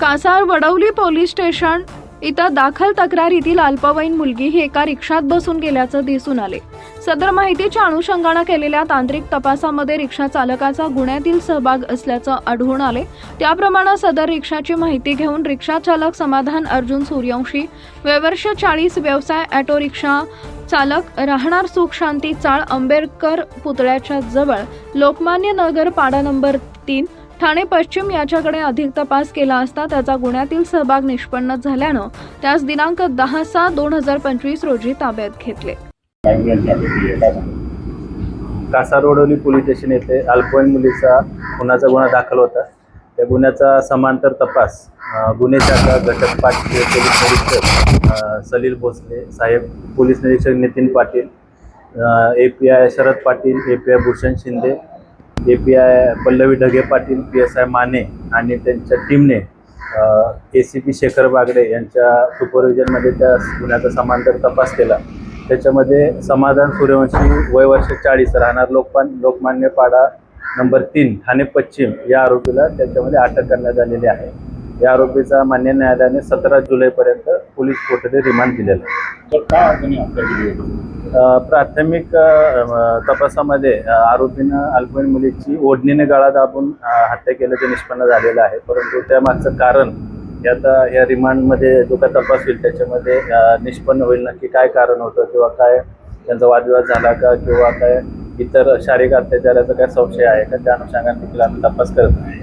Kasar Wadavali police station. इथं दाखल तक्रारीतील अल्पवयीन मुलगी ही एका रिक्षात बसून गेल्याचं दिसून आले. सदर माहितीच्या अनुषंगानं केलेल्या तांत्रिक तपासामध्ये रिक्षा चालकाचा गुन्ह्यातील सहभाग असल्याचं आढळून आले. त्याप्रमाणे सदर रिक्षाची माहिती घेऊन रिक्षा चालक समाधान अर्जुन सूर्यवंशी वयवर्ष चाळीस व्यवसाय ऑटो रिक्षा चालक राहणार सुख शांती चाळ आंबेडकर पुतळ्याच्या जवळ लोकमान्य नगर पाडा नंबर तीन ठाणे पश्चिम याच्याकडे अधिक तपास केला असता त्याचा गुन्ह्यातील सहभाग निष्पन्न झाल्यानं त्यास दिनांक दहा सहा दोन हजार पंचवीस रोजी ताब्यात घेतले. कासारोडवली पोलीस स्टेशन येथे अल्पवयीन मुलीचा खुनाचा गुन्हा दाखल होता. त्या गुन्ह्याचा समांतर तपास गुन्हे शाखा घटक पाच पोलीस निरीक्षक सलील भोसले साहेब पोलीस निरीक्षक Nitin Patil A P I Sharad Patil A P I Bhushan Shinde A P I Pallavi Dhage Patil P S I Mane आणि त्यांच्या टीमने A C P Shekhar Bagade यांच्या सुपरविजनमध्ये त्या गुन्ह्याचा समांतर तपास केला. त्याच्यामध्ये समाधान सूर्यवंशी वय वर्ष चाळीस राहणार लोकपान लोकमान्य पाडा नंबर तीन ठाणे पश्चिम या आरोपीला त्याच्यामध्ये अटक करण्यात आलेली आहे. या आरोपीचा मान्य न्यायालयाने सतरा जुलैपर्यंत पोलीस कोठडी रिमांड दिलेला आहे. प्राथमिक तपासामध्ये आरोपीनं अल्पवयीन मुलीची ओढणीने गळा दाबून हत्या केल्याचे निष्पन्न झालेलं आहे. परंतु त्यामागचं कारण हे आता या रिमांडमध्ये जो काय तपास होईल त्याच्यामध्ये निष्पन्न होईल नक्की काय कारण होतं किंवा काय त्यांचा वादविवाद झाला का किंवा काय इतर शारीरिक अत्याचाराचा काय संशय आहे का त्या अनुषंगाने देखील आम्ही तपास करत आहे.